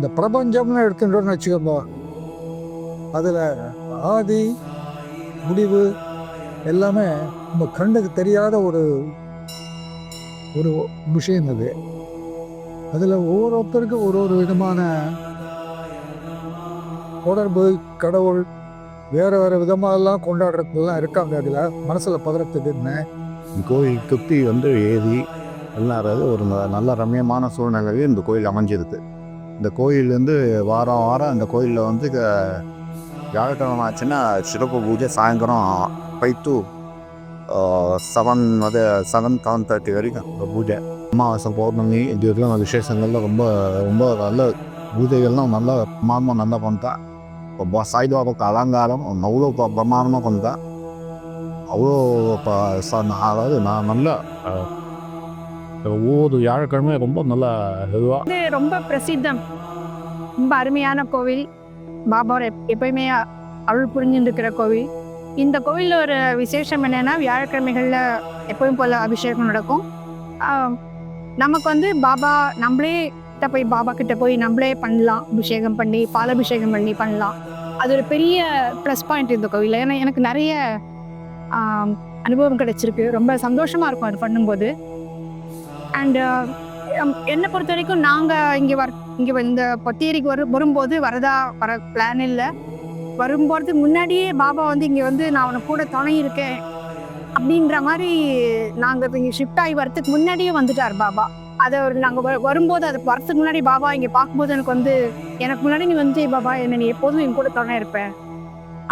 இந்த பிரபஞ்சம்னு எடுத்துட்டோம்னு வச்சுக்கோங்க. அதில் ஆதி முடிவு எல்லாமே நம்ம கண்ணுக்கு தெரியாத ஒரு ஒரு விஷயம் அது. அதில் ஒவ்வொருத்தருக்கும் ஒரு ஒரு விதமான தொடர்பு கடவுள் வேறு வேறு விதமாகலாம் கொண்டாடுறதுலாம் இருக்காங்க அதில். மனசில் பதறத்துக்குன்னு கோயில் சுற்றி வந்து ஏறி எல்லாம் ஒரு நல்ல ரம்யமான சூழ்நிலையில் இந்த கோயில் அமைஞ்சிருக்கு. இந்த கோயிலேருந்து வாரம் வாரம் இந்த கோயிலில் வந்து க- வியாழக்கிழமை ஆச்சுன்னா சிறப்பு பூஜை சாயந்தரம் ஃபைவ் டு செவன் அது செவன் செவன் தேர்ட்டி வரைக்கும் பூஜை. அமாவாசை பௌர்ணமி இது வரைக்கும் விசேஷங்கள்லாம் ரொம்ப ரொம்ப நல்ல பூஜைகள்லாம் நல்லா பிரமாதமாக நல்லா பண்ணிட்டா. இப்போ சாய்பாபாவுக்கு அலங்காரம் அவ்வளோ ப- பிரமாதமாக பண்ணிட்டா. அவ்வளோ இப்போ நான் அதாவது நான் நல்லா ஒவ்வொரு வியாழக்கிழமை ரொம்ப நல்லா இதுவாக இது ரொம்ப பிரசித்தம். ரொம்ப அருமையான கோவில். பாபாவோட எப்- எப்பயுமே அருள் புரிஞ்சுட்டு இருக்கிற கோவில். இந்த கோவிலில் ஒரு விசேஷம் என்னன்னா வியாழக்கிழமைகளில் எப்பவும் போல் அபிஷேகம் நடக்கும். நமக்கு வந்து பாபா நம்மளே கிட்ட போய் பாபா கிட்ட போய் நம்மளே பண்ணலாம். அபிஷேகம் பண்ணி பாலாபிஷேகம் பண்ணி பண்ணலாம். அது ஒரு பெரிய ப்ளஸ் பாயிண்ட் இந்த கோவிலில். ஏன்னா எனக்கு நிறைய அனுபவம் கிடைச்சிருக்கு. ரொம்ப சந்தோஷமாக இருக்கும் அது பண்ணும்போது. அண்டு uh, um, என்னை பொறுத்த வரைக்கும் நாங்கள் இங்கே வர் இங்கே இந்த பொத்தேரிக்கு வரும் வரும்போது வரதா வர பிளான் இல்லை. வரும்போது முன்னாடியே பாபா வந்து இங்கே வந்து நான் அவனை கூட துணை இருக்கேன் அப்படின்ற மாதிரி நாங்கள் இங்கே ஷிஃப்ட் ஆகி வரதுக்கு முன்னாடியே வந்துட்டார் பாபா. அதை நாங்கள் வரும்போது அது வரத்துக்கு முன்னாடி பாபா இங்கே பார்க்கும்போது எனக்கு வந்து எனக்கு முன்னாடி நீ வந்து பாபா என்ன நீ எப்போதும் என் கூட துணை இருப்பேன்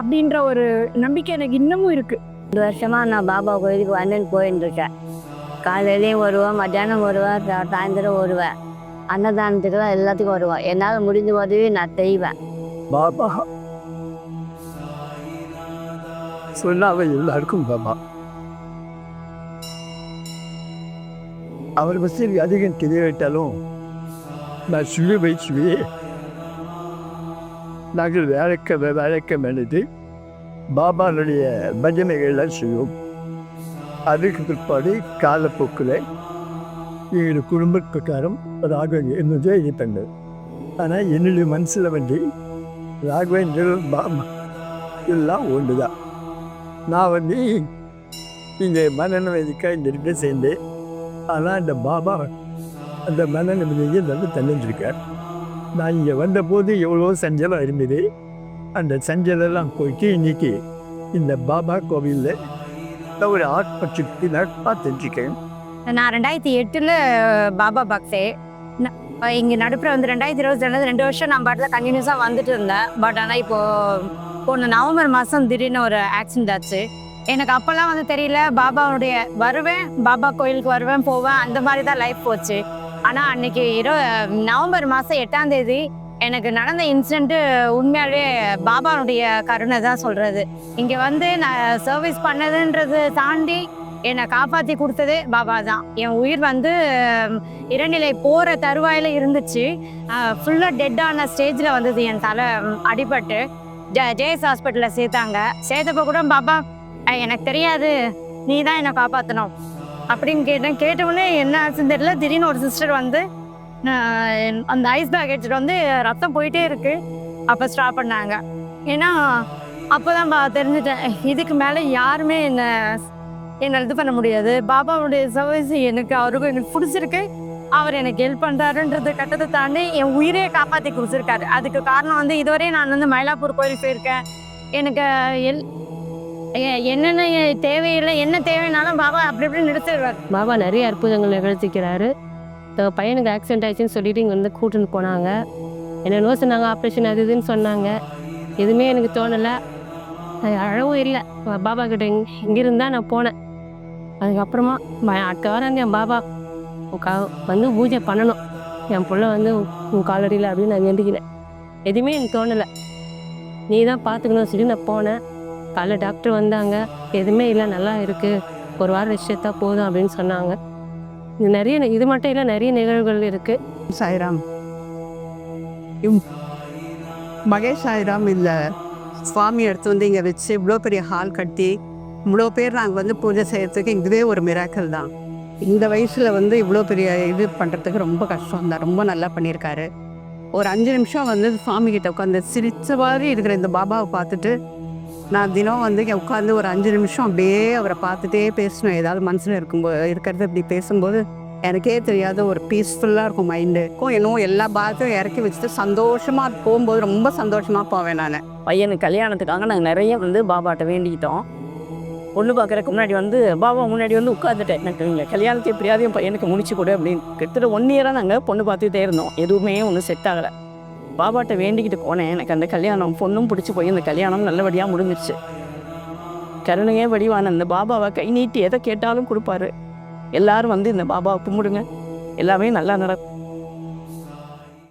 அப்படின்ற ஒரு நம்பிக்கை எனக்கு இன்னமும் இருக்குது ரெண்டு வருஷமாக நான் பாபா கோயிலுக்கு வந்தேன்னு போயிருந்துருக்கேன் காலையிலையும் வருவேன் மத்தியானம் வருவேன் சாயந்தரம் வருவேன் அன்னதானத்துக்கு தான் எல்லாத்துக்கும் வருவேன் என்னால் முடிஞ்ச உதவி நான் செய்வேன். பாபா. சொன்னாவை எல்லாருக்கும் பாபா. அவர் பற்றி அதிகம் தெரியாவிட்டாலும் நான் சொல்லி வைச்சுவே நாங்கள் வேலைக்க வேலைக்க மேலது பாபாவுடைய பஜனைகள்லாம் செய்வோம். அதுக்கு பிற்பாடு காலப்போக்கில் எங்கள் குடும்ப பிரகாரம் ராகவன் என்னதே இயக்கங்கள் ஆனால் என்னுடைய மனசில் வந்து ராகவேந்திரன் பாபா எல்லாம் ஒன்று தான் நான் வந்து இங்கே மனநல இந்த ரெண்டு சேர்ந்தேன் ஆனால் அந்த பாபா அந்த மனநிலையை வந்து தந்துருக்கார் நான் இங்கே வந்தபோது எவ்வளோ சஞ்சலம் இருந்தது. அந்த சஞ்சலெல்லாம் போயிட்டு இன்னைக்கு இந்த பாபா கோவிலில் ஒரு ஆத்மசக்தி நான் தெரிஞ்சுக்கேன் நான் ரெண்டாயிரத்தி எட்டில் பாபா பக்தே. இங்கே நடுப்புற வந்து ரெண்டாயிரத்தி இருபத்தி ரெண்டு ரெண்டு வருஷம் நான் பாட்டில் கண்டினியூஸாக வந்துட்டு இருந்தேன். பட் ஆனால் இப்போது போன நவம்பர் மாதம் திடீர்னு ஒரு ஆக்சிடென்ட் ஆச்சு. எனக்கு அப்போல்லாம் வந்து தெரியல பாபாவுடைய வருவேன் பாபா கோயிலுக்கு வருவேன் போவேன் அந்த மாதிரி தான் லைஃப் போச்சு. ஆனால் அன்னைக்கு இரு நவம்பர் மாதம் எட்டாம் தேதி எனக்கு நடந்த இன்சிடென்ட்டு உண்மையாலே பாபாவுடைய கருணை தான் சொல்கிறது இங்கே வந்து நான் சர்வீஸ் பண்ணதுன்றது தாண்டி என்னை காப்பாற்றி கொடுத்ததே பாபா தான் என் உயிர் வந்து இரநிலை போகிற தருவாயில் இருந்துச்சு. ஃபுல்லாக டெட்டான ஸ்டேஜில் வந்தது என் தலை அடிபட்டு. ஜ ஜேஎஸ் ஹாஸ்பிட்டலில் சேர்த்தாங்க. சேர்த்தப்போ கூட பாபா எனக்கு தெரியாது. நீ தான் என்னை காப்பாற்றணும் அப்படின்னு கேட்டேன். கேட்டவுடனே என்ன ஆச்சுன்னு தெரியல. திடீர்னு ஒரு சிஸ்டர் வந்து அந்த ஐஸ் பேக் எடுத்துகிட்டு வந்து ரத்தம் போயிட்டே இருக்கு. அப்போ ஸ்டாப் பண்ணாங்க. ஏன்னா அப்போ தான் தெரிஞ்சுட்டேன். இதுக்கு மேலே யாருமே என்னை என்னை இது பண்ண முடியாது. பாபாவுடைய சர்வீஸ் எனக்கு அவருக்கும் எனக்கு பிடிச்சிருக்கு. அவர் எனக்கு ஹெல்ப் பண்ணுறாருன்றது கட்டத்தை தாண்டி என் உயிரே காப்பாற்றி கொடுத்துருக்காரு. அதுக்கு காரணம் வந்து இதுவரையும் நான் வந்து மயிலாப்பூர் கோயில் போயிருக்கேன். எனக்கு எல் என்னென்ன தேவையில்லை என்ன தேவைனாலும் பாபா அப்படி இப்படி நிறுத்திடுவார். பாபா நிறைய அற்புதங்கள் நிகழ்த்திக்கிறாரு. பையனுக்கு ஆக்சிடென்ட் ஆயிடுச்சுன்னு சொல்லிட்டு இங்கே வந்து கூட்டின்னு போனாங்க. என்னென்னோ சொன்னாங்க ஆப்ரேஷன் அது இதுன்னு சொன்னாங்க. எதுவுமே எனக்கு தோணலை. அது அழவும் இல்லை. பாபா கிட்ட இங்கிருந்தா தான் நான் போனேன். அதுக்கப்புறமா அடுத்த வாரம் வந்து என் பாபா உக்கா வந்து பூஜை பண்ணணும். என் பிள்ளை வந்து உன் காலடியில் அப்படின்னு நான் வேண்டிக்கினேன். எதுவுமே எனக்கு தோணலை. நீ தான் பார்த்துக்கணும் சொல்லி நான் போனேன். காலைல டாக்டர் வந்தாங்க. எதுவுமே இல்லை நல்லா இருக்குது ஒரு வாரம் ரெஸ்ட் போதும் அப்படின்னு சொன்னாங்க. நிறைய இது மட்டும் இல்லை நிறைய நிகழ்வுகள் இருக்குது சாய்ராம். இம் மகேஷ் சாய்ராம் இல்லை சுவாமி எடுத்து வந்து இங்கே வச்சு இவ்வளோ பெரிய ஹால் கட்டி இவ்வளோ பேர் நாங்கள் வந்து பூஜை செய்யறதுக்கு இதுவே ஒரு மிராக்கல் தான். இந்த வயசில் வந்து இவ்வளோ பெரிய இது பண்ணுறதுக்கு ரொம்ப கஷ்டம் தான். ரொம்ப நல்லா பண்ணியிருக்காரு. ஒரு அஞ்சு நிமிஷம் வந்து சுவாமி கிட்ட உட்காந்து சிரித்த மாதிரி இருக்கிற இந்த பாபாவை பார்த்துட்டு நான் தினம் வந்து உட்காந்து ஒரு அஞ்சு நிமிஷம் அப்படியே அவரை பார்த்துட்டே பேசணும். ஏதாவது மனசில் இருக்கும்போது இருக்கிறது இப்படி பேசும்போது எனக்கே தெரியாத ஒரு பீஸ்ஃபுல்லாக இருக்கும் மைண்டுக்கும் என்னவோ எல்லா பாகத்தையும் இறக்கி வச்சுட்டு சந்தோஷமாக போகும்போது ரொம்ப சந்தோஷமாக போவேன் நான். பையனுக்கு கல்யாணத்துக்காக நாங்கள் நிறைய வந்து பாபாட்ட வேண்டிக்கிட்டோம். பொண்ணு பார்க்குறக்கு முன்னாடி வந்து பாபா முன்னாடி வந்து உட்காந்துட்டேன் எனக்கு நீங்கள் கல்யாணத்தை எப்படியாவது என் பையனுக்கு முடிச்சு கொடு அப்படின்னு. கிட்டத்தட்ட ஒன் இயராக நாங்கள் பொண்ணு பார்த்துக்கிட்டே இருந்தோம். எதுவுமே ஒன்றும் செட் ஆகலை. பாபாட்ட வேண்டிக்கிட்டு போனேன். எனக்கு அந்த கல்யாணம் பொண்ணும் பிடிச்சி போய் அந்த கல்யாணம் நல்லபடியாக முடிஞ்சிச்சு கருணையே வடிவான அந்த பாபாவை கை நீட்டி எதை கேட்டாலும் கொடுப்பாரு. எல்லாரும் வந்து இந்த பாபாவை கும்பிடுங்க. எல்லாமே நல்லா நடக்கும்.